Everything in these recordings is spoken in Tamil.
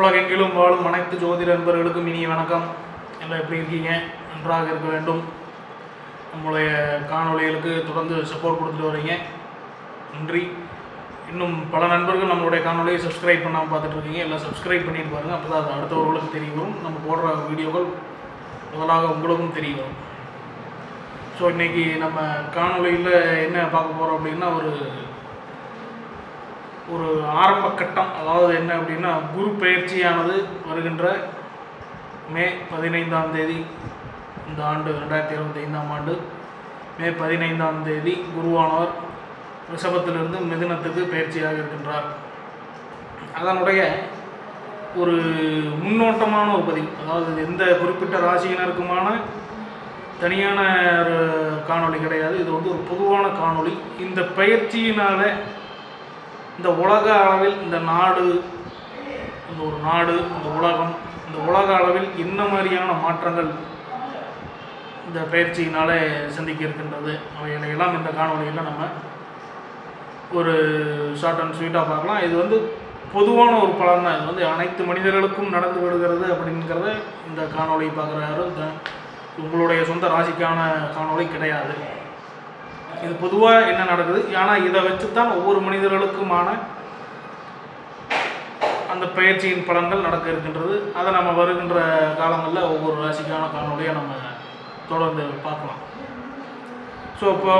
உலகெங்கிலும் வாழும் அனைத்து ஜோதிட நண்பர்களுக்கும் இனிய வணக்கம். எல்லாம் எப்படி இருக்கீங்க? நன்றாக இருக்க வேண்டும். நம்மளுடைய காணொளிகளுக்கு தொடர்ந்து சப்போர்ட் கொடுத்துட்டு வரீங்க நன்றி. இன்னும் பல நண்பர்கள் நம்மளுடைய காணொலியை சப்ஸ்கிரைப் பண்ணாமல் பார்த்துட்டு இருக்கீங்க. எல்லாம் சப்ஸ்கிரைப் பண்ணிட்டு பாருங்கள் அப்போ தான் அது அடுத்தவர்களுக்கு தெரிய வரும். நம்ம போடுற வீடியோக்கள் முதலாக உங்களுக்கும் தெரிய வரும். ஸோ இன்றைக்கி நம்ம காணொலியில் என்ன பார்க்க போகிறோம் அப்படின்னா ஒரு ஒரு ஆரம்ப கட்டம் அதாவது என்ன அப்படின்னா குரு பயிற்சியானது வருகின்ற மே பதினைந்தாம் தேதி இந்த ஆண்டு ரெண்டாயிரத்தி இருபத்தி ஐந்தாம் ஆண்டு. மே பதினைந்தாம் தேதி குருவானவர் ரிஷபத்திலிருந்து மிதுனத்துக்கு பயிற்சியாக இருக்கின்றார். அதனுடைய ஒரு முன்னோட்டமான ஒரு பதிவு அதாவது எந்த குறிப்பிட்ட ராசியினருக்குமான தனியான ஒரு காணொளி கிடையாது. இது வந்து ஒரு பொதுவான காணொளி. இந்த பயிற்சியினால் இந்த உலக அளவில் இந்த நாடு இந்த ஒரு நாடு இந்த உலகம் இந்த உலக அளவில் என்ன மாதிரியான மாற்றங்கள் இந்த பயிற்சியினாலே சந்திக்க இருக்கின்றது அவைகளையெல்லாம் இந்த காணொலியில் நம்ம ஒரு ஷார்ட் அண்ட் ஸ்வீட்டாக பார்க்கலாம். இது வந்து பொதுவான ஒரு பலன் தான். இது வந்து அனைத்து மனிதர்களுக்கும் நடந்து விடுகிறது அப்படிங்கிறத இந்த காணொலி பார்க்குற யாரும் உங்களுடைய சொந்த ராசிக்கான காணொளி கிடையாது. இது பொதுவாக என்ன நடக்குது? ஆனால் இதை வச்சு தான் ஒவ்வொரு மனிதர்களுக்குமான அந்த பயிற்சியின் பலன்கள் நடக்க இருக்கின்றது. அதை நம்ம வருகின்ற காலங்களில் ஒவ்வொரு ராசிக்கான காணொலியாக நம்ம தொடர்ந்து பார்க்கலாம். ஸோ இப்போ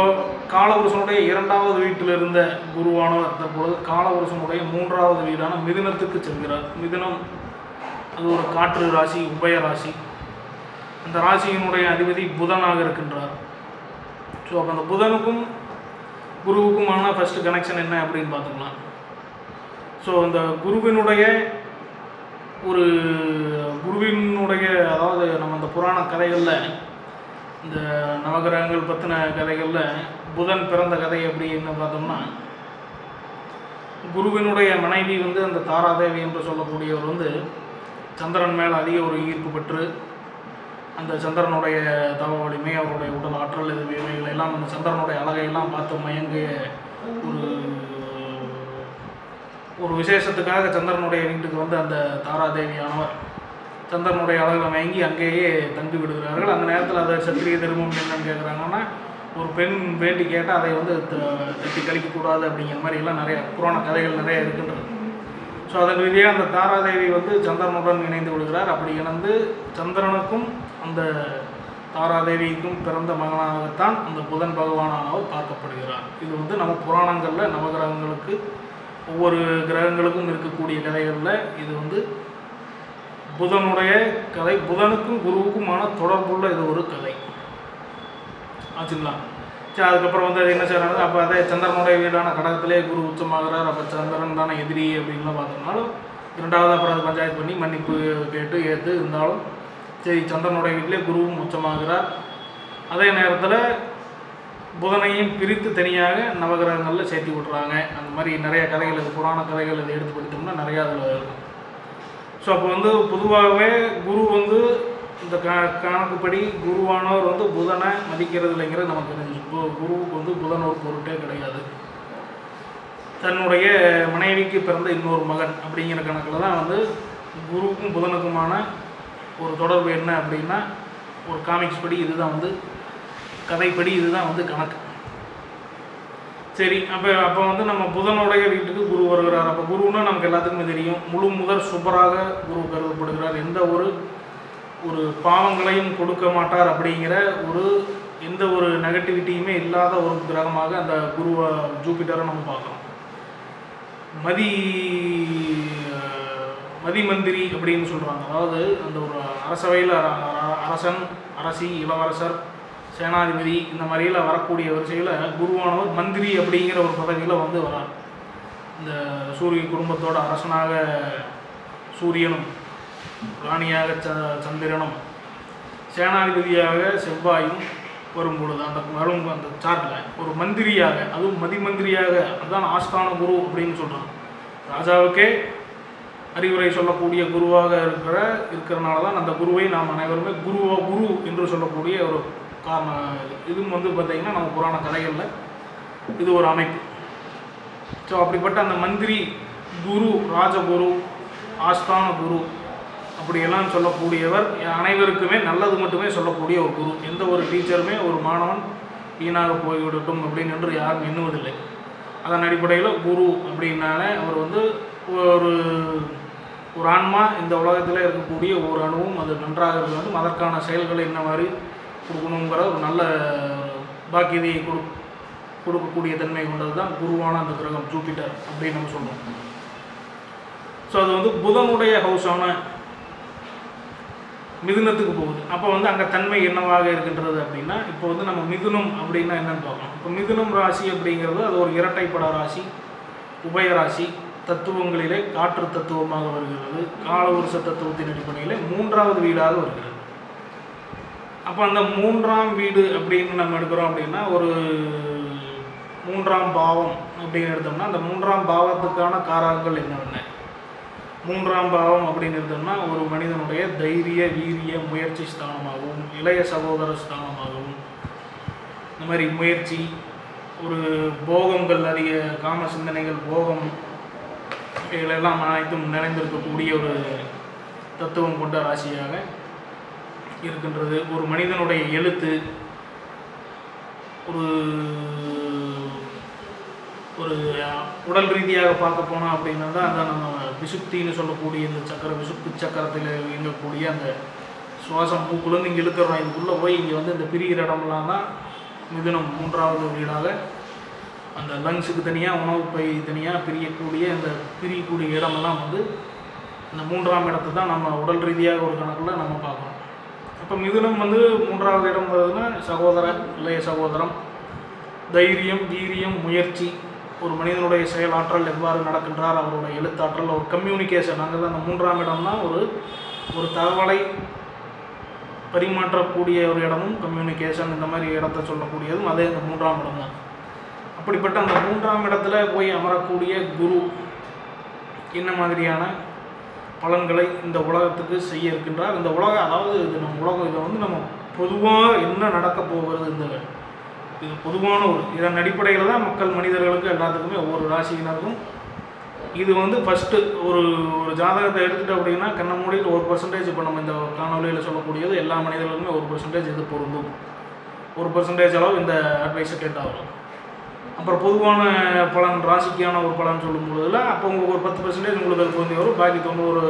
காலவருஷனுடைய இரண்டாவது வீட்டில் இருந்த குருவானவர் தற்பொழுது காலவருஷனுடைய மூன்றாவது வீடான மிதினத்துக்கு செல்கிறார். மிதினம் அது ஒரு காற்று ராசி உபய ராசி. அந்த ராசியினுடைய அதிபதி புதனாக இருக்கின்றார். ஸோ அப்போ அந்த புதனுக்கும் குருவுக்குமான ஃபஸ்ட்டு கனெக்ஷன் என்ன அப்படின்னு பார்த்துக்கலாம். ஸோ அந்த குருவினுடைய ஒரு குருவினுடைய அதாவது நம்ம அந்த புராண கதைகளில் இந்த நவகிரகங்கள் பற்றின கதைகளில் புதன் பிறந்த கதை அப்படின்னு பார்த்தோம்னா குருவினுடைய மனைவி வந்து அந்த தாராதேவி என்று சொல்லக்கூடியவர் வந்து சந்திரன் மேலே அதிக ஒரு ஈர்ப்பு பெற்று அந்த சந்திரனுடைய தவ வலிமை அவருடைய உடல் ஆற்றல் இது இவைகள் எல்லாம் அந்த சந்திரனுடைய அழகையெல்லாம் பார்த்து மயங்கிய ஒரு ஒரு விசேஷத்துக்காக சந்திரனுடைய வீட்டுக்கு வந்து அந்த தாராதேவியானவர். சந்திரனுடைய அழகில் மயங்கி அங்கேயே தங்கி விடுகிறார்கள். அந்த நேரத்தில் அதை சத்திரிய திருமணம் என்னன்னு கேட்குறாங்கன்னா ஒரு பெண் வேண்டி கேட்டால் அதை வந்து த- தட்டி கழிக்கக்கூடாது அப்படிங்கிற மாதிரி எல்லாம் நிறைய புராண கதைகள் நிறைய இருக்கின்றது. ஸோ அதன் ரீதியாக அந்த தாராதேவி வந்து சந்திரனுடன் இணைந்து விடுகிறார். அப்படி இணைந்து சந்திரனுக்கும் அந்த தாராதேவிக்கும் பிறந்த மகனாகத்தான் அந்த புதன் பகவானானவர் பார்க்கப்படுகிறார். இது வந்து நம்ம புராணங்களில் நவகிரகங்களுக்கு ஒவ்வொரு கிரகங்களுக்கும் இருக்கக்கூடிய கதைகளில் இது வந்து புதனுடைய கதை புதனுக்கும் குருவுக்குமான தொடர்புள்ள இது ஒரு கதை. ஆச்சுங்களா? சரி அதுக்கப்புறம் வந்து அது என்ன செய்கிறாங்க அப்போ அதே சந்திரனுடைய வீடான கடகத்திலே குரு உச்சமாகிறார். அப்போ சந்திரன் தானே எதிரி அப்படின்லாம் பார்த்தோம்னாலும் இரண்டாவது அப்புறம் அது பஞ்சாயத்து பண்ணி மன்னிப்பு கேட்டு ஏற்று இருந்தாலும் சரி சந்திரனுடைய வீட்டிலே குருவும் உச்சமாகிறார். அதே நேரத்தில் புதனையும் பிரித்து தனியாக நவகிரகங்களில் சேர்த்து விட்றாங்க. அந்த மாதிரி நிறைய கதைகள் இது புராண கதைகள் இதை எடுத்து படித்தோம்னா நிறையா அதில் இருக்கும். ஸோ அப்போ வந்து பொதுவாகவே குரு வந்து இந்த க கணக்குப்படி குருவானவர் வந்து புதனை மதிக்கிறது இல்லைங்கிறது நமக்கு தெரிஞ்சு. கு- குருவுக்கு வந்து புதன் ஒரு பொருட்டே கிடையாது. தன்னுடைய மனைவிக்கு பிறந்த இன்னொரு மகன் அப்படிங்கிற கணக்கில் தான் வந்து குருவுக்கும் புதனுக்குமான ஒரு தொடர்பு என்ன அப்படின்னா ஒரு காமிக்ஸ் படி இதுதான் வந்து கதைப்படி இதுதான் வந்து கணக்கு. சரி அப்போ அப்போ வந்து நம்ம புதனுடைய வீட்டுக்கு குரு வருகிறார். அப்போ குருன்னா நமக்கு எல்லாத்துக்குமே தெரியும். முழு முதல் சூப்பராக குரு கருதப்படுகிறார். எந்த ஒரு ஒரு பாவங்களையும் கொடுக்க மாட்டார் அப்படிங்கிற ஒரு எந்த ஒரு நெகட்டிவிட்டியுமே இல்லாத ஒரு கிரகமாக அந்த குருவை ஜூபிட்டரை நம்ம பார்க்குறோம். மதி மதிமந்திரி மதி மந்திரி அப்படின்னு சொல்கிறாங்க அதாவது அந்த ஒரு அரசவையில் அரசன் அரசி இளவரசர் சேனாதிபதி இந்த மாதிரியில் வரக்கூடிய வரிசையில் குருவானவர் மந்திரி அப்படிங்கிற ஒரு பதவியில் வந்து வரார். இந்த சூரிய குடும்பத்தோட அரசனாக சூரியனும் ராணியாக ச சந்திரனும் சேனாதிபதியாக செவ்வாயும் வரும் பொழுது அந்த வரும் அந்த சார்ட்டில் ஒரு மந்திரியாக அதுவும் மதிமந்திரியாக அதுதான் ஆஸ்தான குரு அப்படின்னு சொல்கிறான் ராஜாவுக்கே அறிவுரை சொல்லக்கூடிய குருவாக இருக்கிற இருக்கிறனால தான் அந்த குருவை நாம் அனைவருமே குருவா குரு என்று சொல்லக்கூடிய ஒரு காரணம் இது. இதுவும் வந்து பார்த்திங்கன்னா நம்ம புராண கதைகளில் இது ஒரு அமைப்பு. ஸோ அப்படிப்பட்ட அந்த மந்திரி குரு ராஜகுரு ஆஸ்தான குரு அப்படியெல்லாம் சொல்லக்கூடியவர் அனைவருக்குமே நல்லது மட்டுமே சொல்லக்கூடிய ஒரு குரு. எந்த ஒரு டீச்சருமே ஒரு மாணவன் வீணாக போய்விடட்டும் அப்படின்னு என்று யாரும் எண்ணுவதில்லை. அதன் அடிப்படையில் குரு அப்படின்னாலே அவர் வந்து ஒரு ஒரு ஆன்மா இந்த உலகத்தில் இருக்கக்கூடிய ஒரு அணுவும் அது நன்றாக இருக்க வேண்டும். அதற்கான செயல்களை என்ன மாதிரி கொடுக்கணுங்கிற ஒரு நல்ல பாக்கியதையை கொடு கொடுக்கக்கூடிய தன்மை கொண்டது தான் குருவான அந்த கிரகம் ஜூபிட்டர் அப்படின்னு நம்ம சொல்கிறோம் ஸோ அது வந்து புதனுடைய ஹவுஸான மிதுனத்துக்கு போகுது. அப்போ வந்து அங்கே தன்மை என்னவாக இருக்கின்றது அப்படின்னா இப்போ வந்து நம்ம மிதுனம் அப்படின்னா என்னன்னு பார்க்கலாம். இப்போ மிதுனம் ராசி அப்படிங்கிறது அது ஒரு இரட்டைப்பட ராசி உபய ராசி தத்துவங்களிலே காற்று தத்துவமாக வருகிறது. கால உருச தத்துவத்தின் அடிப்படையிலே மூன்றாவது வீடாக வருகிறது. அப்போ அந்த மூன்றாம் வீடு அப்படின்னு நம்ம எடுக்கிறோம் அப்படின்னா ஒரு மூன்றாம் பாவம் அப்படின்னு எடுத்தோம்னா அந்த மூன்றாம் பாவத்துக்கான காரகங்கள் என்னென்ன? மூன்றாம் பாவம் அப்படின்னு இருந்தோம்னா ஒரு மனிதனுடைய தைரிய வீரிய முயற்சி ஸ்தானமாகவும் இளைய சகோதர ஸ்தானமாகவும் இந்த மாதிரி முயற்சி ஒரு போகங்கள் அதிக காம சிந்தனைகள் போகம் இவைகளெல்லாம் அனைத்தும் நிறைந்திருக்கக்கூடிய ஒரு தத்துவம் கொண்ட ராசியாக இருக்கின்றது. ஒரு மனிதனுடைய எழுத்து ஒரு ஒரு உடல் ரீதியாக பார்க்க போனோம் அப்படின்னா தான் அந்த நம்ம விசுப்தின்னு சொல்லக்கூடிய இந்த சக்கர விசுப்தி சக்கரத்தில் இயங்கக்கூடிய அந்த சுவாசம். மூக்குலேருந்து இங்கே இழுக்கிறோம் இதுக்குள்ளே போய் இங்கே வந்து இந்த பிரிகிற இடம்லாம் தான் மிதுனம் மூன்றாவது வீடாக அந்த லங்ஸுக்கு தனியாக உணவு பை தனியாக பிரியக்கூடிய அந்த பிரியக்கூடிய இடமெல்லாம் வந்து இந்த மூன்றாம் இடத்தை தான் நம்ம உடல் ரீதியாக ஒரு கணக்கில் நம்ம பார்க்குறோம். அப்போ மிதுனம் வந்து மூன்றாவது இடம் வருதுன்னா சகோதர இளைய சகோதரம். தைரியம் வீரியம் முயற்சி. ஒரு மனிதனுடைய செயலாற்றல் எவ்வாறு நடக்கின்றார் அவருடைய எழுத்தாற்றல் ஒரு கம்யூனிகேஷன் அங்கே தான் அந்த மூன்றாம் இடம்னா ஒரு ஒரு தகவலை பரிமாற்றக்கூடிய ஒரு இடமும் கம்யூனிகேஷன் இந்த மாதிரி இடத்த சொல்லக்கூடியதும் அதே இந்த மூன்றாம் இடம் தான். அப்படிப்பட்ட அந்த மூன்றாம் இடத்துல போய் அமரக்கூடிய குரு என்ன மாதிரியான பலன்களை இந்த உலகத்துக்கு செய்ய இருக்கின்றார்? இந்த உலகம் அதாவது இது நம்ம உலகம் இதை வந்து நம்ம பொதுவாக என்ன நடக்க போகிறது இந்த இது பொதுவான ஒரு இதன் அடிப்படையில் தான் மக்கள் மனிதர்களுக்கு எல்லாத்துக்குமே ஒவ்வொரு ராசியினருக்கும் இது வந்து ஃபஸ்ட்டு ஒரு ஒரு ஜாதகத்தை எடுத்துகிட்டு அப்படின்னா கண்ணை மூடிட்டு ஒரு பர்சன்டேஜ் இப்போ நம்ம இந்த காணொலியில் சொல்லக்கூடியது எல்லா மனிதர்களுக்குமே ஒரு பர்சன்டேஜ் இது பொருந்தும். ஒரு பர்சன்டேஜ் அளவு இந்த அட்வைஸை கேட்டாகும் அப்புறம் பொதுவான பலன் ராசிக்கான ஒரு பலன் சொல்லும் பொழுதுல அப்போ உங்களுக்கு ஒரு பத்து பர்சன்டேஜ் உங்களுக்கு அது குழந்தை வரும். பாக்கி தொண்ணூறு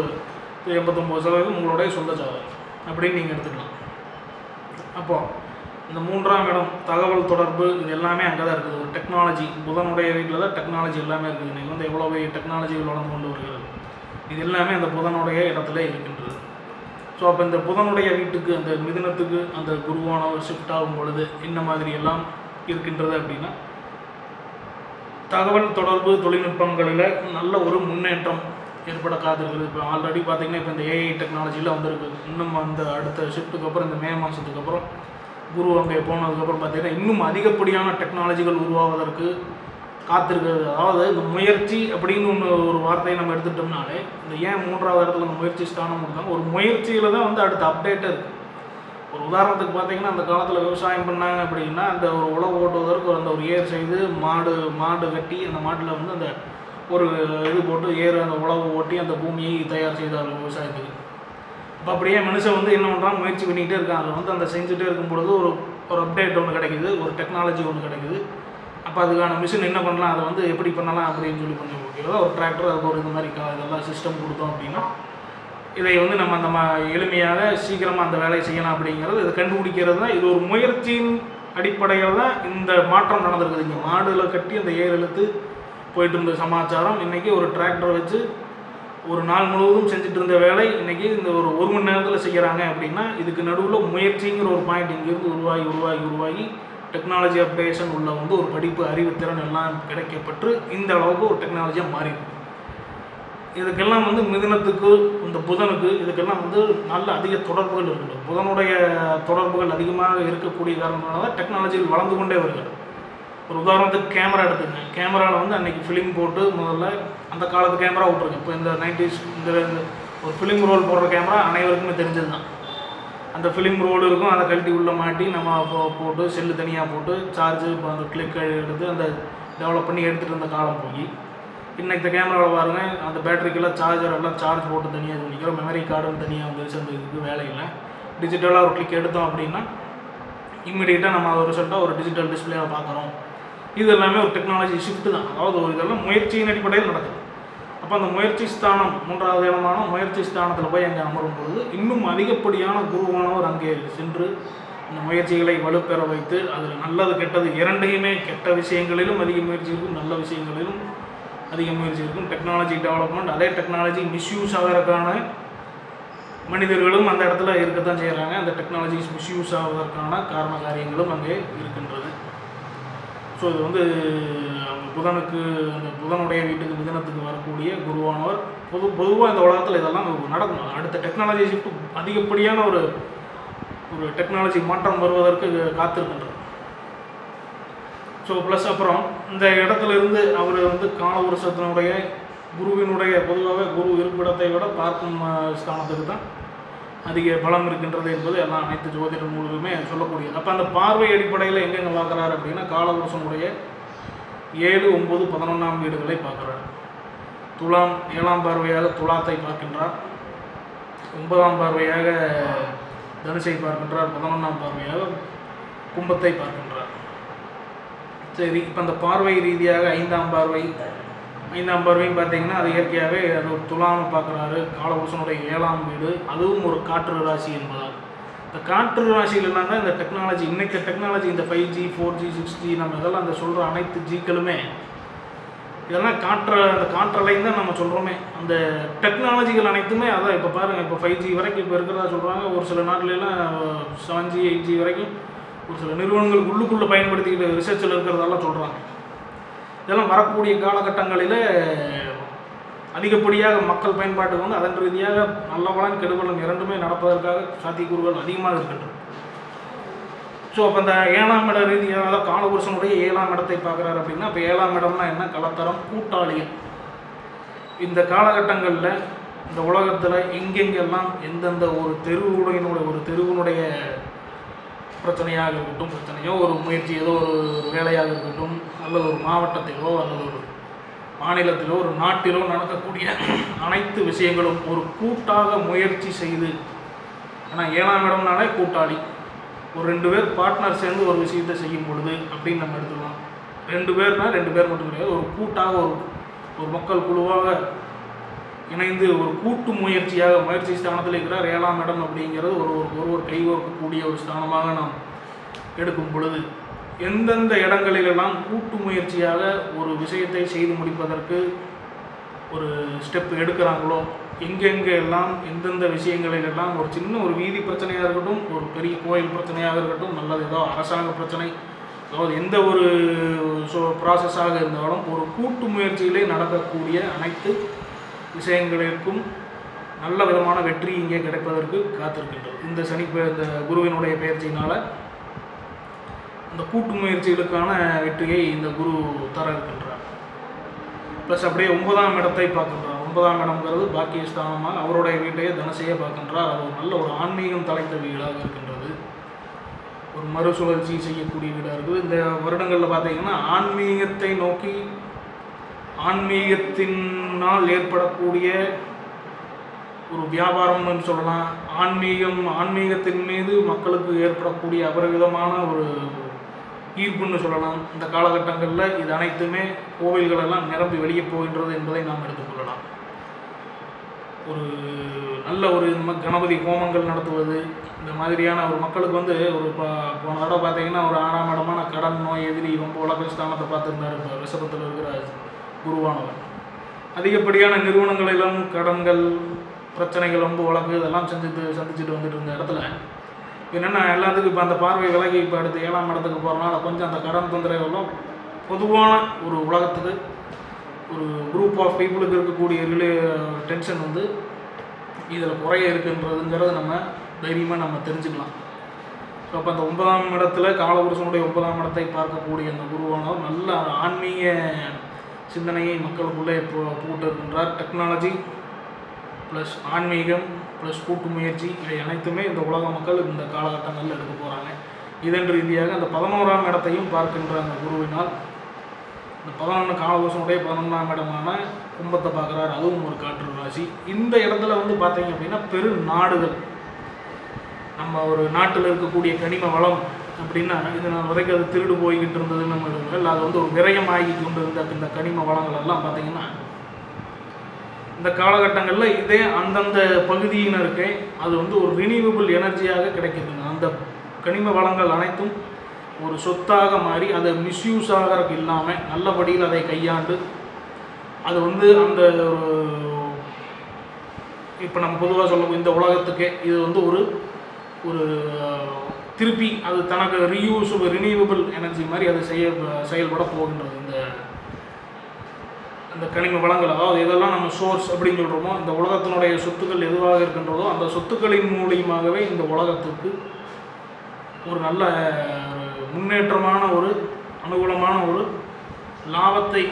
எண்பத்தொம்போது சதவீதம் உங்களுடைய சொந்த ஜாதகம் அப்படின்னு நீங்கள் எடுத்துக்கலாம். அப்போது இந்த மூன்றாம் இடம் தகவல் தொடர்பு இது எல்லாமே அங்கே தான் இருக்குது. ஒரு டெக்னாலஜி புதனுடைய வீட்டில் தான் டெக்னாலஜி எல்லாமே இருக்குது. நீங்கள் வந்து எவ்வளோ டெக்னாலஜிகள் வளர்ந்து கொண்டு வருகிறது. இது எல்லாமே அந்த புதனுடைய இடத்துல இருக்கின்றது. ஸோ அப்போ இந்த புதனுடைய வீட்டுக்கு அந்த மிதினத்துக்கு அந்த குருவானவர் ஷிஃப்ட் ஆகும் பொழுது என்ன மாதிரி எல்லாம் இருக்கின்றது அப்படின்னா தகவல் தொடர்பு தொழில்நுட்பங்களில் நல்ல ஒரு முன்னேற்றம் ஏற்பட காத்திருக்குது இப்போ ஆல்ரெடி பார்த்தீங்கன்னா இப்போ இந்த ஏஐ டெக்னாலஜியில் வந்திருக்கு. இன்னும் அந்த அடுத்த ஷிஃப்ட்டுக்கு அப்புறம் இந்த மே மாதத்துக்கு அப்புறம் குரு அங்கே போனதுக்கப்புறம் பார்த்தீங்கன்னா இன்னும் அதிகப்படியான டெக்னாலஜிகள் உருவாவதற்கு காத்திருக்கிறது அதாவது இந்த முயற்சி அப்படின்னு ஒன்று ஒரு வார்த்தையை நம்ம எடுத்துட்டோம்னாலே இந்த ஏன் மூன்றாவது இடத்துல அந்த முயற்சி ஸ்தானம் இருக்காங்க ஒரு முயற்சியில் தான் வந்து அடுத்த அப்டேட்டாக இருக்குது ஒரு உதாரணத்துக்கு பார்த்தீங்கன்னா அந்த காலத்தில் விவசாயம் பண்ணாங்க அப்படின்னா அந்த ஒரு உழவு ஓட்டுவதற்கு அந்த ஒரு ஏர் செய்து மாடு மாடு கட்டி அந்த மாட்டில் வந்து அந்த ஒரு இது போட்டு ஏர் அந்த உழவு ஓட்டி அந்த பூமியை தயார் செய்தார் விவசாயத்துக்கு. இப்போ அப்படியே மனுஷன் வந்து என்ன பண்ணுறான் முயற்சி பண்ணிகிட்டே இருக்கான். அதில் வந்து அந்த செஞ்சுட்டே இருக்கும் பொழுது ஒரு ஒரு அப்டேட் ஒன்று கிடைக்குது. ஒரு டெக்னாலஜி ஒன்று கிடைக்குது. அப்போ அதுக்கான மிஷின் என்ன பண்ணலாம்? அதை வந்து எப்படி பண்ணலாம் அப்படின்னு சொல்லி பண்ணி கொடுக்கிறதா ஒரு டிராக்டர் அதுக்கு ஒரு இந்த மாதிரி இதெல்லாம் சிஸ்டம் கொடுத்தோம் அப்படின்னா இதை வந்து நம்ம அந்த எளிமையாக சீக்கிரமாக அந்த வேலையை செய்யலாம் அப்படிங்கிறது இதை கண்டுபிடிக்கிறது தான் இது ஒரு முயற்சியின் அடிப்படையில் தான் இந்த மாற்றம் நடந்திருக்குது. இங்கே மாடுல கட்டி அந்த ஏர் இழுத்து போயிட்டு இருந்த சமாச்சாரம் இன்றைக்கி ஒரு டிராக்டர் வச்சு ஒரு நாள் முழுவதும் செஞ்சுட்டு இருந்த வேலை இன்றைக்கி இந்த ஒரு ஒரு மணி நேரத்தில் செய்கிறாங்க அப்படின்னா இதுக்கு நடுவில் முயற்சிங்கிற ஒரு பாயிண்ட் இங்கேருந்து உருவாகி உருவாகி உருவாகி டெக்னாலஜி அப்டேஷன் உள்ள வந்து ஒரு படிப்பு அறிவுத்திறன் எல்லாம் கிடைக்கப்பட்டு இந்த அளவுக்கு ஒரு டெக்னாலஜியாக மாறிடும் இதுக்கெல்லாம் வந்து மிதுனத்துக்கு இந்த புதனுக்கு இதுக்கெல்லாம் வந்து நல்ல அதிக தொடர்புகள் இருக்குது புதனுடைய தொடர்புகள் அதிகமாக இருக்கக்கூடிய காரணத்தினால தான் டெக்னாலஜிகள் வளர்ந்து கொண்டே வருகிறது. ஒரு உதாரணத்துக்கு கேமரா எடுத்துங்க கேமராவில் வந்து அன்றைக்கி ஃபிலிம் போட்டு முதல்ல அந்த காலத்து கேமரா விட்ருங்க இப்போ இந்த நைன்டிஸ் இந்த ஒரு ஃபிலிம் ரோல் போடுற கேமரா அனைவருக்குமே தெரிஞ்சது தான் அந்த ஃபிலிம் ரோல் இருக்கும். அதை கழட்டி உள்ளே மாட்டி நம்ம போட்டு செல்லு தனியாக போட்டு சார்ஜு இப்போ அந்த கிளிக் எடுத்து அந்த டெவலப் பண்ணி எடுத்துகிட்டு இருந்த காலம் போய் இன்னைக்கு கேமராவில் பாருங்கள் அந்த பேட்டரிக்கெல்லாம் சார்ஜர் எல்லாம் சார்ஜ் போட்டு தனியாக இது பண்ணிக்கிறோம். மெமரி கார்டும் தனியாக வந்துருச்சு அந்த இதுக்கு வேலை இல்லை. டிஜிட்டலாக ஒரு கிளிக் எடுத்தோம் அப்படின்னா இம்மிடியேட்டாக நம்ம ஒரு ரிசல்ட்டாக ஒரு டிஜிட்டல் டிஸ்பிளேவை பார்க்குறோம். இது எல்லாமே ஒரு டெக்னாலஜி ஷிஃப்ட் தான். அதாவது ஒரு இதெல்லாம் முயற்சியின் அடிப்படையில் நடக்குது. அப்போ அந்த முயற்சி ஸ்தானம் மூன்றாவது இடமான முயற்சி ஸ்தானத்தில் போய் அங்கே அமரும் பொழுது இன்னும் அதிகப்படியான குருவானவர் அங்கே சென்று இந்த முயற்சிகளை வலுப்பெற வைத்து அதில் நல்லது கெட்டது இரண்டையுமே கெட்ட விஷயங்களிலும் அதிக முயற்சி இருக்கும் நல்ல விஷயங்களிலும் அதிக முயற்சி இருக்கும் டெக்னாலஜி டெவலப்மெண்ட் அதே டெக்னாலஜி மிஸ்யூஸ் ஆகிறதுக்கான மனிதர்களும் அந்த இடத்துல இருக்க தான் செய்கிறாங்க அந்த டெக்னாலஜிஸ் மிஸ்யூஸ் ஆவதற்கான காரண காரியங்களும் அங்கே இருக்கின்றது. ஸோ இது வந்து புதனுக்கு அந்த புதனுடைய வீட்டுக்கு புதனத்துக்கு வரக்கூடிய குருவானவர் பொது பொதுவாக இந்த உலகத்தில் இதெல்லாம் நடக்கும். அடுத்த டெக்னாலஜி ஷிஃப்ட் அதிகப்படியான ஒரு ஒரு டெக்னாலஜி மாற்றம் வருவதற்கு காத்திருக்கின்றது. ஸோ ப்ளஸ் அப்புறம் இந்த இடத்துல இருந்து அவர் வந்து காலவருஷத்தினுடைய குருவினுடைய பொதுவாகவே குரு இருப்பிடத்தை விட பார்க்கும் ஸ்தானத்துக்கு தான் அதிக பலம் இருக்கின்றது என்பது எல்லாம் அனைத்து ஜோதிட நூலுமே சொல்லக்கூடியது. அப்போ அந்த பார்வை அடிப்படையில் எங்கெங்கே பார்க்குறாரு அப்படின்னா காலவருஷனுடைய ஏழு ஒம்பது பதினொன்றாம் வீடுகளை பார்க்குறாரு. துலாம் ஏழாம் பார்வையாக துலாத்தை பார்க்கின்றார். ஒன்பதாம் பார்வையாக தனுஷை பார்க்கின்றார். பதினொன்றாம் பார்வையாக கும்பத்தை பார்க்கின்றார். சரி இப்போ அந்த பார்வை ரீதியாக ஐந்தாம் பார்வை ஐந்தாம் பார்வையும் பார்த்தீங்கன்னா அது இயற்கையாகவே அது ஒரு துலாமை பார்க்குறாரு. காலபுருஷனுடைய ஏழாம் வீடு. அதுவும் ஒரு காற்று ராசி என்பதால். இந்த காற்று ராசியில் என்னன்னா இந்த டெக்னாலஜி இன்றைக்கு டெக்னாலஜி இந்த five G four G six G நம்ம இதெல்லாம் அந்த சொல்கிற அனைத்து ஜிக்களுமே இதெல்லாம் காற்று அந்த காற்றலைன்னு தான் நம்ம சொல்கிறோமே அந்த டெக்னாலஜிகள் அனைத்துமே அதான் இப்போ பாருங்கள் இப்போ ஃபைவ் ஜி வரைக்கும் இப்போ இருக்கிறதா சொல்கிறாங்க ஒரு சில நாட்டிலலாம் செவன் ஜி எயிட் ஜி வரைக்கும் ஒரு சில நிறுவனங்கள் உள்ளுக்குள்ளே பயன்படுத்திக்கிட்டு ரிசர்ச்சில் இருக்கிறதெல்லாம் சொல்கிறாங்க இதெல்லாம் வரக்கூடிய காலகட்டங்களில் அதிகப்படியாக மக்கள் பயன்பாட்டுக்கு வந்து அதன் ரீதியாக நல்ல பலன் கெடுபலன் இரண்டுமே நடப்பதற்காக சாத்தியக்கூறுகள் அதிகமாக இருக்கின்றன. ஸோ அப்போ இந்த ஏழாம் இட ரீதியாக காலபுருஷனுடைய ஏழாம் இடத்தை பார்க்குறாரு அப்படின்னா இப்போ ஏழாம் இடம்னா என்ன? கலத்தரம் கூட்டாளிகள். இந்த காலகட்டங்களில் இந்த உலகத்தில் எங்கெங்கெல்லாம் எந்தெந்த ஒரு தெருவுடையினுடைய ஒரு தெருவினுடைய பிரச்சனையாக இருக்கட்டும் பிரச்சனையோ ஒரு முயற்சி ஏதோ ஒரு வேலையாக இருக்கட்டும் அல்லது ஒரு மாவட்டத்திலோ அல்லது ஒரு மாநிலத்திலோ ஒரு நாட்டிலோ நடக்கக்கூடிய அனைத்து விஷயங்களும் ஒரு கூட்டாக முயற்சி செய்து ஏன்னா ஏழாம் இடம்னாலே கூட்டாளி. ஒரு ரெண்டு பேர் பார்ட்னர் சேர்ந்து ஒரு விஷயத்தை செய்யும் பொழுது அப்படின்னு நம்ம எடுத்துக்கலாம். ரெண்டு பேர்னா ரெண்டு பேர் மட்டும் கிடையாது ஒரு கூட்டாக ஒரு ஒரு மக்கள் குழுவாக இணைந்து ஒரு கூட்டு முயற்சியாக முயற்சி ஸ்தானத்தில் இருக்கிறார் ஏழாம் இடம் அப்படிங்கிறது ஒரு ஒரு ஒரு கைகோர்க்கக்கூடிய ஒரு ஸ்தானமாக நாம் எடுக்கும் பொழுது எந்தெந்த இடங்களிலெல்லாம் கூட்டு முயற்சியாக ஒரு விஷயத்தை செய்து முடிப்பதற்கு ஒரு ஸ்டெப் எடுக்கிறாங்களோ எங்கெங்கே எல்லாம் எந்தெந்த விஷயங்களிலெல்லாம் ஒரு சின்ன ஒரு வீதி பிரச்சனையாக இருக்கட்டும் ஒரு பெரிய கோயில் பிரச்சனையாக இருக்கட்டும் நல்லது ஏதோ அரசாங்க பிரச்சனை அதாவது எந்த ஒரு ஸோ ப்ராசஸாக இருந்தாலும் ஒரு கூட்டு முயற்சியிலே நடக்கக்கூடிய அனைத்து விஷயங்களுக்கும் நல்ல விதமான வெற்றி இங்கே கிடைப்பதற்கு காத்திருக்கின்றது இந்த சனி இந்த குருவினுடைய பயிற்சியினால் அந்த கூட்டு முயற்சிகளுக்கான வெற்றியை இந்த குரு தர இருக்கின்றார். ப்ளஸ் அப்படியே ஒன்பதாம் இடத்தை பார்க்கின்றார். ஒன்பதாம் இடம்ங்கிறது பாக்கியஸ்தானமாக அவருடைய வீட்டையே தனசையே பார்க்கின்றார். அது ஒரு நல்ல ஒரு ஆன்மீகம் தலைத்த வீடாக இருக்கின்றது. ஒரு மறுசுழற்சி செய்யக்கூடிய வீடாக இருக்குது. இந்த வருடங்களில் பார்த்தீங்கன்னா ஆன்மீகத்தை நோக்கி ஆன்மீகத்தினால் ஏற்படக்கூடிய ஒரு வியாபாரம்னு சொல்லலாம். ஆன்மீகம் ஆன்மீகத்தின் மீது மக்களுக்கு ஏற்படக்கூடிய அபரிவிதமான ஒரு ஈர்ப்புன்னு சொல்லலாம். இந்த காலகட்டங்களில் இது அனைத்துமே கோவில்களெல்லாம் நிரம்பி வெளியே போகின்றது என்பதை நாம் எடுத்துக்கொள்ளலாம். ஒரு நல்ல ஒரு இந்த மாதிரி கணபதி ஹோமங்கள் நடத்துவது இந்த மாதிரியான ஒரு மக்களுக்கு வந்து ஒரு இப்போ போன தடவை பார்த்தீங்கன்னா ஒரு ஆறாம் இடமான கடன் நோய் எதிரி ரொம்ப உலக ஸ்தானத்தை பார்த்துருந்தார். இப்போ ரிஷபத்தில் இருக்கிற குருவானவர் அதிகப்படியான நிறுவனங்களிலும் கடன்கள் பிரச்சனைகள் ரொம்ப வழக்கு இதெல்லாம் செஞ்சுட்டு சந்திச்சுட்டு வந்துட்டு இருந்த இடத்துல என்னென்னா எல்லாத்துக்கும் இப்போ அந்த பார்வை விலகி இப்போ அடுத்து ஏழாம் இடத்துக்கு போகிறனால கொஞ்சம் அந்த கடன் தொந்தரவுகளும் பொதுவான ஒரு உலகத்துக்கு ஒரு குரூப் ஆஃப் பீப்புளுக்கு இருக்கக்கூடிய ரிலே டென்ஷன் வந்து இதில் குறைய இருக்குன்றதுங்கிறத நம்ம தைரியமாக நம்ம தெரிஞ்சுக்கலாம். ஸோ அப்போ அந்த ஒன்பதாம் இடத்துல காலபுருஷனுடைய ஒன்பதாம் இடத்தை பார்க்கக்கூடிய அந்த குருவானவர் நல்ல ஆன்மீக சிந்தனையை மக்களுக்குள்ளே போட்டு இருக்கின்றார் டெக்னாலஜி ப்ளஸ் ஆன்மீகம் ப்ளஸ் கூட்டு முயற்சி இவை அனைத்துமே இந்த உலக மக்கள் இந்த காலகட்டங்களில் எடுக்க போகிறாங்க இதன் ரீதியாக அந்த பதினோராம் இடத்தையும் பார்க்கின்ற அந்த குருவினால் இந்த பதினொன்று காலகோஷனுடைய பதினொன்றாம் இடமான கும்பத்தை பார்க்குறாரு. அதுவும் ஒரு காற்று ராசி. இந்த இடத்துல வந்து பார்த்தீங்க அப்படின்னா பெரு நாடுகள் நம்ம ஒரு நாட்டில் இருக்கக்கூடிய கனிம வளம் அப்படின்னா இது நாள் வரைக்கும் அது திருடு போய்கிட்டு இருந்ததுன்னு நம்ம இல்லை அது வந்து ஒரு விரயமாகி கொண்டு இருந்த இந்த கனிம வளங்கள் எல்லாம் பார்த்தீங்கன்னா இந்த காலகட்டங்களில் இதே அந்தந்த பகுதியினருக்கு அது வந்து ஒரு ரினியூவபிள் எனர்ஜியாக கிடைக்கிதுங்க. அந்த கனிம வளங்கள் அனைத்தும் ஒரு சொத்தாக மாறி அதை மிஸ்யூஸ் ஆகிறதுக்கு இல்லாமல் நல்லபடியில் அதை கையாண்டு அது வந்து அந்த இப்போ நம்ம பொதுவாக சொல்லுவோம் இந்த உலகத்துக்கே இது வந்து ஒரு ஒரு திருப்பி அது தனக்கு ரீயூஸ் ரினியூவபிள் எனர்ஜி மாதிரி அது செய்ய செயல்பட போகின்றது இந்த அந்த கனிம வளங்கள். அதாவது இதெல்லாம் நம்ம சோர்ஸ் அப்படின்னு சொல்கிறோமோ இந்த உலகத்தினுடைய சொத்துக்கள் எதுவாக இருக்கின்றதோ அந்த சொத்துக்களின் மூலியமாகவே இந்த உலகத்துக்கு ஒரு நல்ல முன்னேற்றமான ஒரு அனுகூலமான ஒரு லாபத்தை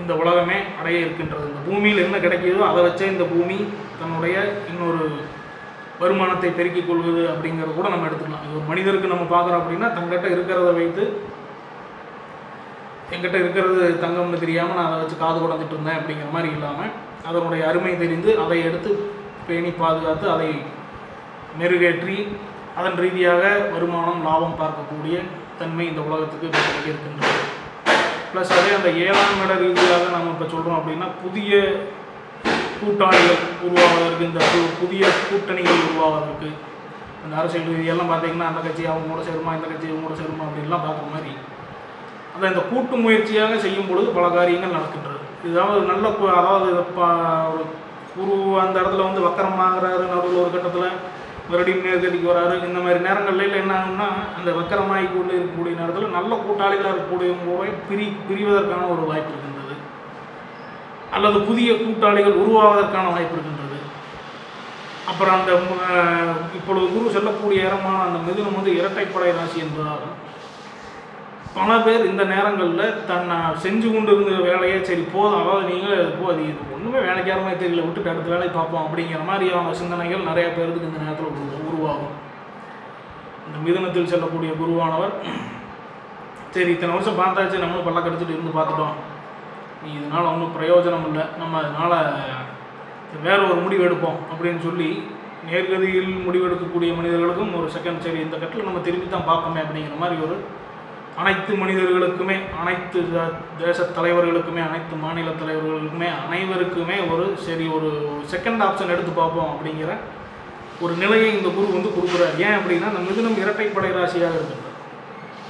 இந்த உலகமே அடைய இருக்கின்றது. இந்த பூமியில் என்ன கிடைக்கிதோ அதை வச்சே இந்த பூமி தன்னுடைய இன்னொரு வருமானத்தை பெருக்கிக் கொள்வது அப்படிங்கிறத கூட நம்ம எடுத்துக்கலாம். இது ஒரு மனிதருக்கு நம்ம பார்க்குறோம் அப்படின்னா தங்கிட்ட இருக்கிறத வைத்து எங்கிட்ட இருக்கிறது தங்கம்னு தெரியாமல் நான் அதை வச்சு காது குடந்துட்டு இருந்தேன் அப்படிங்கிற மாதிரி இல்லாமல் அதனுடைய அருமை தெரிந்து அதை எடுத்து பேணி பாதுகாத்து அதை மெருகேற்றி அதன் ரீதியாக வருமானம் லாபம் பார்க்கக்கூடிய தன்மை இந்த உலகத்துக்கு இருக்கின்றது. ப்ளஸ் அதே அந்த ஏழாம் இட ரீதியாக நம்ம இப்போ சொல்கிறோம் அப்படின்னா புதிய கூட்டாளிகள் உருவாவதற்கு இந்த புதிய கூட்டணிகள் உருவாவதற்கு. அந்த அரசியல் ரீதியெல்லாம் பார்த்தீங்கன்னா அந்த கட்சி அவங்க சேருமா இந்த கட்சி இவங்க சேருமா அப்படின்லாம் பார்க்குற மாதிரி. அந்த இந்த கூட்டு முயற்சியாக செய்யும் பொழுது பல காரியங்கள் நடக்கின்றது. இதாவது நல்ல அதாவது ஒரு குரு அந்த இடத்துல வந்து வக்கரமாகிறாரு நடுவில் ஒரு கட்டத்தில் மறுபடியும் நேர்கதிக்கு வராரு. இந்த மாதிரி நேரங்களில் என்ன ஆகும்னா அந்த வக்கரமாகி கொண்டு இருக்கக்கூடிய நேரத்தில் நல்ல கூட்டாளிகளாக இருக்கக்கூடிய கூட பிரி பிரிவதற்கான ஒரு வாய்ப்பு இருக்குது. அல்லது புதிய கூட்டாளிகள் உருவாவதற்கான வாய்ப்பு இருக்கின்றது அப்புறம் அந்த இப்பொழுது குரு செல்லக்கூடிய இடமான அந்த மிதுனம் வந்து இரட்டைப்படை ராசி என்பதாகும். பல பேர் இந்த நேரங்களில் தன்னை செஞ்சு கொண்டு இருந்த வேலையை சரி போதும் அதாவது நீங்கள் போ அது இது ஒன்றுமே வேலைக்கார மாதிரி தெரியல விட்டுட்டு அடுத்த வேலையை பார்ப்போம் அப்படிங்கிற மாதிரியான சிந்தனைகள் நிறைய பேருக்கு இந்த நேரத்தில் உருவாகும். இந்த மிதுனத்தில் செல்லக்கூடிய குருவானவர் சரி இத்தனை வருஷம் பார்த்தாச்சு நம்மளும் பல்ல கடிச்சிட்டு இருந்து பார்த்துட்டோம். நீ இதனால் ஒன்றும் பிரயோஜனம் இல்லை. நம்ம அதனால் வேறு ஒரு முடிவு எடுப்போம் அப்படின்னு சொல்லி நேர்கதியில் முடிவெடுக்கக்கூடிய மனிதர்களுக்கும் ஒரு செகண்ட் சரி. இந்த கட்டில் நம்ம திரும்பி தான் பார்ப்போமே அப்படிங்கிற மாதிரி ஒரு அனைத்து மனிதர்களுக்குமே அனைத்து தேச தலைவர்களுக்குமே அனைத்து மாநில தலைவர்களுக்குமே அனைவருக்குமே ஒரு சரி ஒரு செகண்ட் ஆப்ஷன் எடுத்து பார்ப்போம் அப்படிங்கிற ஒரு நிலையை இந்த குரு வந்து கொடுக்குறாரு. ஏன் அப்படின்னா இந்த மிதுனம் இரட்டைப்படை ராசியாக இருக்குது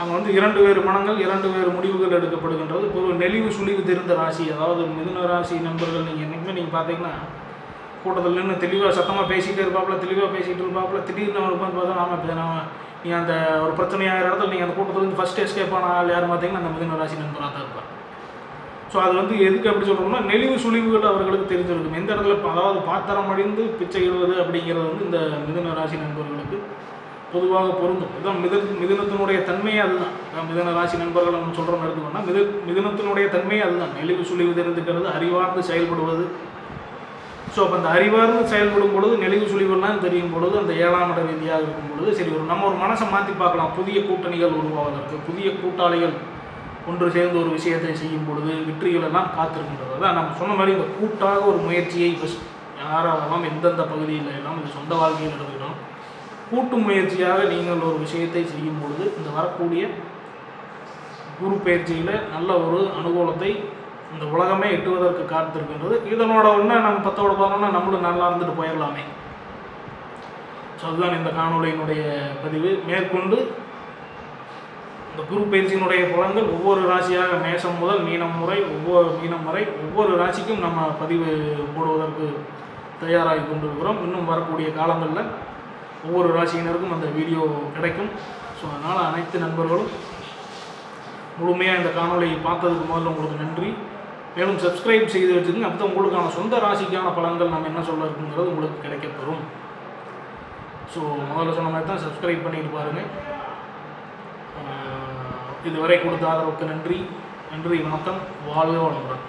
அங்கே வந்து இரண்டு வேறு மனங்கள் இரண்டு வேறு முடிவுகள் எடுக்கப்படுகின்றது. ஒரு நெளிவு சுழிவு தெரிந்த ராசி அதாவது மிதுன ராசி நண்பர்கள் நீங்கள் என்றைக்குமே நீங்கள் பார்த்தீங்கன்னா கூட்டத்தில் நின்று தெளிவாக சத்தமாக பேசிகிட்டே இருப்பாப்புல தெளிவாக பேசிகிட்டு இருப்பாப்புல திடீர்னு அவர் உட்காந்து பார்த்தா ஆமாம் இப்போ நம்ம நீங்கள் அந்த ஒரு பிரச்சனையாகிற இடத்துல நீங்கள் அந்த கூட்டத்துலேருந்து ஃபஸ்ட் எஸ்கேப் ஆன ஆள் யார் பார்த்தீங்கன்னா அந்த மிதுன ராசி நண்பராக தான் இருப்பார். ஸோ அது வந்து எதுக்கு அப்படி சொல்கிறோம்னா நெளிவு சுழிவுகள் அவர்களுக்கு தெரிஞ்சிருக்கும். எந்த இடத்துல அதாவது பாத்திரம் அடிந்து பிச்சை இடுவது அப்படிங்கிறது வந்து இந்த மிதுன ராசி நண்பர்களுக்கு பொதுவாக பொருந்தும். இதுதான் மிது மிதினத்தினுடைய தன்மையே அதுதான். நான் மிதன ராசி நண்பர்கள் நம்ம சொல்கிறோம் எடுத்துக்கோன்னா மிது மிதினத்தினுடைய தன்மையே அதுதான். நெளிவு சுழிவு தெரிந்துக்கிறது அறிவார்ந்து செயல்படுவது. ஸோ அப்போ அந்த அறிவார்ந்து செயல்படும் பொழுது நெளிவு சுழிவுலாம் தெரியும் பொழுது அந்த ஏழாம் இட ரீதியாக இருக்கும் பொழுது சரி ஒரு நம்ம ஒரு மனசை மாற்றி பார்க்கலாம். புதிய கூட்டணிகள் உருவாவதற்கு புதிய கூட்டாளிகள் ஒன்று சேர்ந்து ஒரு விஷயத்தை செய்யும் பொழுது வெற்றிகள் எல்லாம் காத்திருக்கின்றது. அதான் நம்ம சொன்ன மாதிரி இந்த கூட்டாக ஒரு முயற்சியை ஃபஸ்ட் யாரெல்லாம் எந்தெந்த பகுதியில் எல்லாம் இந்த சொந்த வாழ்க்கையில் எடுத்துக்கிறோம் கூட்டு முயற்சியாக நீங்கள் ஒரு விஷயத்தை செய்யும் பொழுது இந்த வரக்கூடிய குரு பயிற்சியில் நல்ல ஒரு அனுகூலத்தை இந்த உலகமே எட்டுவதற்கு காத்திருக்கின்றது. இதனோட ஒன்று நம்ம பத்தோட பார்த்தோம்னா நம்மளும் நல்லா இருந்துட்டு போயிடலாமே. ஸோ அதுதான் இந்த காணொளியினுடைய பதிவு. மேற்கொண்டு இந்த குரு பயிற்சியினுடைய பலன்கள் ஒவ்வொரு ராசியாக மேஷம் முதல் மீனம் முறை ஒவ்வொரு மீனம் வரை ஒவ்வொரு ராசிக்கும் நம்ம பதிவு போடுவதற்கு தயாராகி கொண்டிருக்கிறோம். இன்னும் வரக்கூடிய காலங்களில் ஒவ்வொரு ராசியினருக்கும் அந்த வீடியோ கிடைக்கும். ஸோ அதனால் அனைத்து நண்பர்களும் முழுமையாக இந்த காணொலியை பார்த்ததுக்கு முதல்ல உங்களுக்கு நன்றி. மேலும் சப்ஸ்கிரைப் செய்து வச்சுருங்க அப்போ உங்களுக்கான சொந்த ராசிக்கான பலன்கள் நம்ம என்ன சொல்ல இருக்குங்கிறது உங்களுக்கு கிடைக்கப்பெறும் ஸோ முதல்ல சொன்ன மாதிரி தான் சப்ஸ்கிரைப் பண்ணிட்டு பாருங்கள் இதுவரை கொடுத்த ஆதரவுக்கு நன்றி. நன்றி வணக்கம். வாழ்க வளமுடன்.